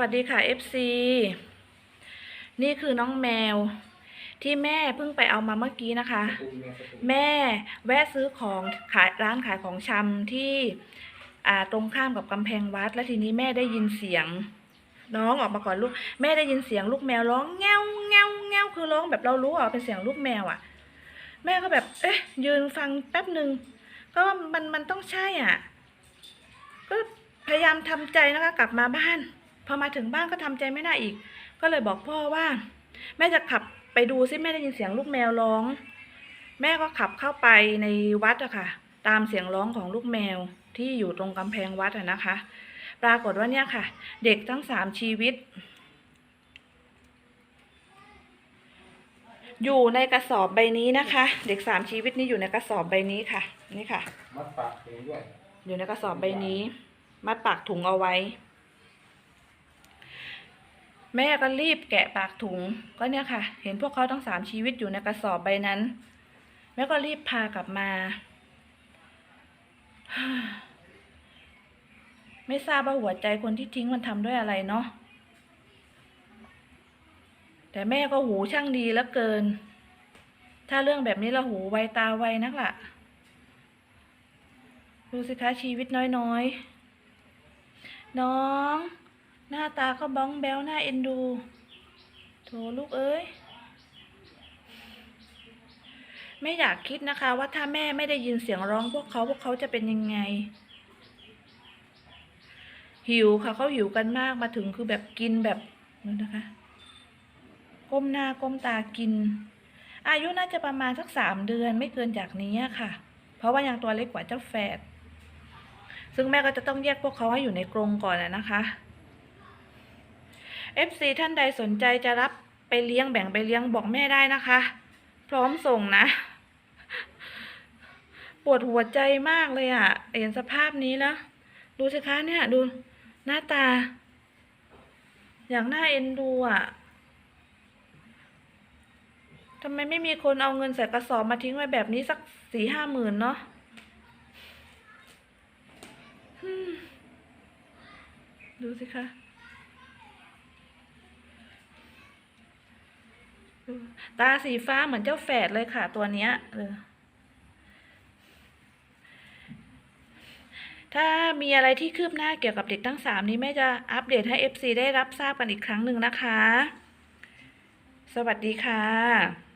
วัสดีค่ะ FC นี่คือน้องแมว ที่แม่เพิ่งไปเอามาเมื่อกี้นะคะ แม่แวะซื้อของขายร้านขายของชำที่ตรงข้ามกับกำแพงวัด แล้วทีนี้แม่ได้ยินเสียง น้องออกมาก่อนลูก แม่ได้ยินเสียงลูกแมวร้องแง้วแง้วแง้วคือร้องแบบเรารู้อะเป็นเสียงลูกแมวอะ แม่ก็แบบ เอ๊ะ ยืนฟังแป๊บหนึ่งก็มันมันต้องใช่อะก็พยายามทำใจนะคะกลับมาบ้าน พอมาถึงบ้านก็ทำใจไม่ได้อีก ก็เลยบอกพ่อว่า แม่จะขับไปดูซิแม่ได้ยินเสียงลูกแมวร้อง แม่ก็ขับเข้าไปในวัดอะค่ะ ตามเสียงร้องของลูกแมวที่อยู่ตรงกำแพงวัดอะนะคะ ปรากฏว่าเนี่ยค่ะ เด็กทั้งสามชีวิต อยู่ในกระสอบใบนี้นะคะ เด็กสามชีวิตนี้อยู่ในกระสอบใบนี้ค่ะ นี่ค่ะ มัดปากถุงด้วย อยู่ในกระสอบใบนี้ มัดปากถุงเอาไว้ แม่ก็รีบแกะปากถุง ก็เนี่ยค่ะ เห็นพวกเขาทั้งสามชีวิตอยู่ในกระสอบใบนั้น แม่ก็รีบพากลับมา ไม่ทราบว่าหัวใจคนที่ทิ้งมันทำด้วยอะไรเนาะ แต่แม่ก็หูช่างดีเหลือเกิน ถ้าเรื่องแบบนี้ละหูไวตาไวนักล่ะ ดูสิคะชีวิตน้อยๆ น้อง หน้าตาก็บ้องแบ้วหน้าเอ็นดู โถลูกเอ้ย ไม่อยากคิดนะคะ ว่าถ้าแม่ไม่ได้ยินเสียงร้องพวกเขาพวกเขาจะเป็นยังไง หิวค่ะเขาหิวกันมากมาถึงคือแบบกินแบบนั่นนะคะ ก้มหน้าก้มตากิน อายุน่าจะประมาณสักสามเดือนไม่เกินจากนี้ค่ะ เพราะว่ายังตัวเล็กกว่าเจ้าแฝดซึ่งแม่ก็จะต้องแยกพวกเขาให้อยู่ในกรงก่อนนะคะ FC ท่านใดสนใจจะรับไปเลี้ยงแบ่งไปเลี้ยงบอกแม่ได้นะคะ พร้อมส่งนะ ปวดหัวใจมากเลยอะเห็นสภาพนี้แล้ว ดูสิคะเนี่ย ดูหน้าตา อย่างน่าเอ็นดูอะทำไมไม่มีคนเอาเงินใส่กระสอบมาทิ้งไว้แบบนี้สักสี่ห้าหมื่นเนาะดูสิคะ ตาสีฟ้าเหมือนเจ้าแฝดเลยค่ะตัวเนี้ยเออถ้ามีอะไรที่คืบหน้าเกี่ยวกับเด็กทั้งสามนี้แม่จะอัปเดตให้ FC ได้รับทราบกันอีกครั้งหนึ่งนะคะ สวัสดีค่ะ